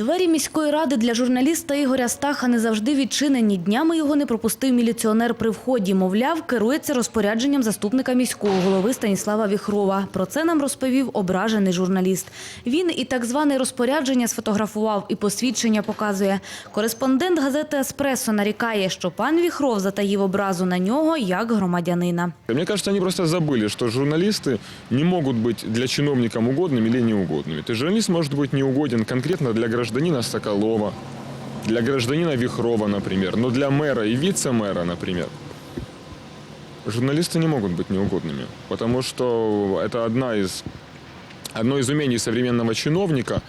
Двері міської ради для журналіста Ігоря Стаха не завжди відчинені. Днями його не пропустив міліціонер при вході. Мовляв, керується розпорядженням заступника міського голови Станіслава Віхрова. Про це нам розповів ображений журналіст. Він і так зване розпорядження сфотографував, і посвідчення показує. Кореспондент газети «Еспресо» нарікає, що пан Віхров затаїв образу на нього як громадянина. Мне кажется, они просто забыли, что журналисты не могут быть для чиновникам угодными или неугодными. То есть журналист может быть неугоден конкретно для гражданина Соколова, для гражданина Вихрова, например, но для мэра и вице-мэра, например, журналисты не могут быть неугодными, потому что это одна из, одно из умений современного чиновника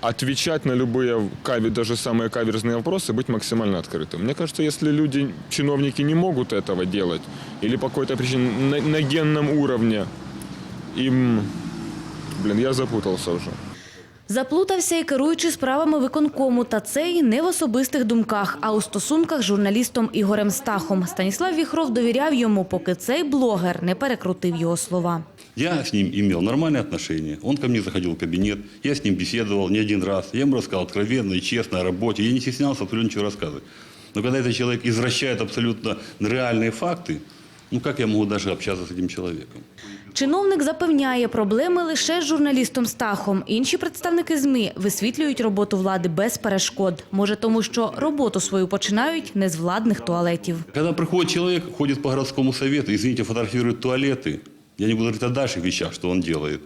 отвечать на любые, даже самые каверзные вопросы, быть максимально открытым. Мне кажется, если люди, чиновники не могут этого делать, или по какой-то причине на, на генном уровне им... Блин, я запутался уже. Заплутався і керуючи справами виконкому, та це й не в особистих думках, а у стосунках з журналістом Ігорем Стахом. Станіслав Віхров довіряв йому, поки цей блогер не перекрутив його слова. Я с ним имел нормальные отношения. Он ко мне заходил в кабинет, я с ним беседовал не один раз. Я ему рассказал откровенно и честно о работе. Я не стеснялся абсолютно ничего рассказывать. Но когда этот человек извращает абсолютно реальные факты, ну как я могу даже общаться с этим человеком? Чиновник запевняє, проблеми лише з журналістом Стахом. Інші представники ЗМІ висвітлюють роботу влади без перешкод. Може, тому що роботу свою починають не з владних туалетів. Когда приходит человек, ходит по городскому совету, извините, фотографирует туалеты, я не буду говорить о дальших вещах, что он делает,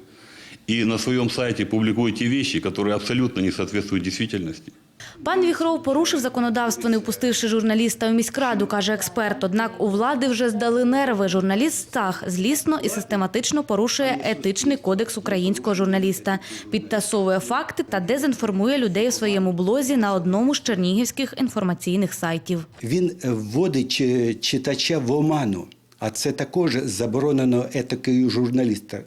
и на своем сайте публикует те вещи, которые абсолютно не соответствуют действительности. Пан Віхров порушив законодавство, не впустивши журналіста у міськраду, каже експерт. Однак у влади вже здали нерви. Журналіст Стах злісно і систематично порушує етичний кодекс українського журналіста, підтасовує факти та дезінформує людей у своєму блозі на одному з чернігівських інформаційних сайтів. Він е, вводить чи- читача в оману, а це також заборонено етикою журналіста,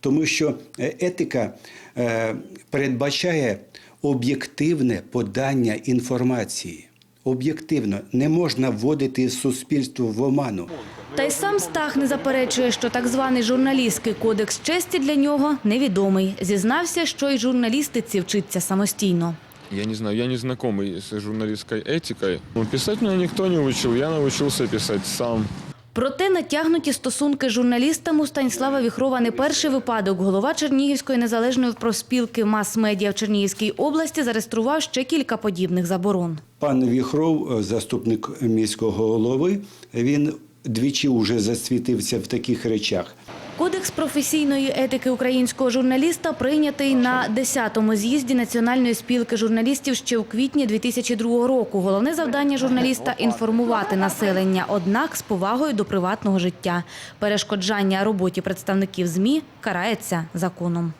тому що е, етика е, передбачає об'єктивне подання інформації. Об'єктивно не можна вводити суспільство в оману. Та й сам Стах не заперечує, що так званий журналістський кодекс честі для нього невідомий. Зізнався, що й журналістиці вчиться самостійно. Я не знаю, я не знакомый с журналистской этикой. Ну, Писать меня никто не учил, я научился писать сам. Проте натягнуті стосунки з журналістами у Станіслава Віхрова не перший випадок. Голова Чернігівської незалежної профспілки мас-медіа в Чернігівській області зареєстрував ще кілька подібних заборон. Пан Віхров, е, заступник міського голови, він двічі вже засвітився в таких речах. Кодекс професійної етики українського журналіста прийнятий на 10-му з'їзді Національної спілки журналістів ще у квітні 2002 року. Головне завдання журналіста – інформувати населення, однак з повагою до приватного життя. Перешкоджання роботі представників ЗМІ карається законом.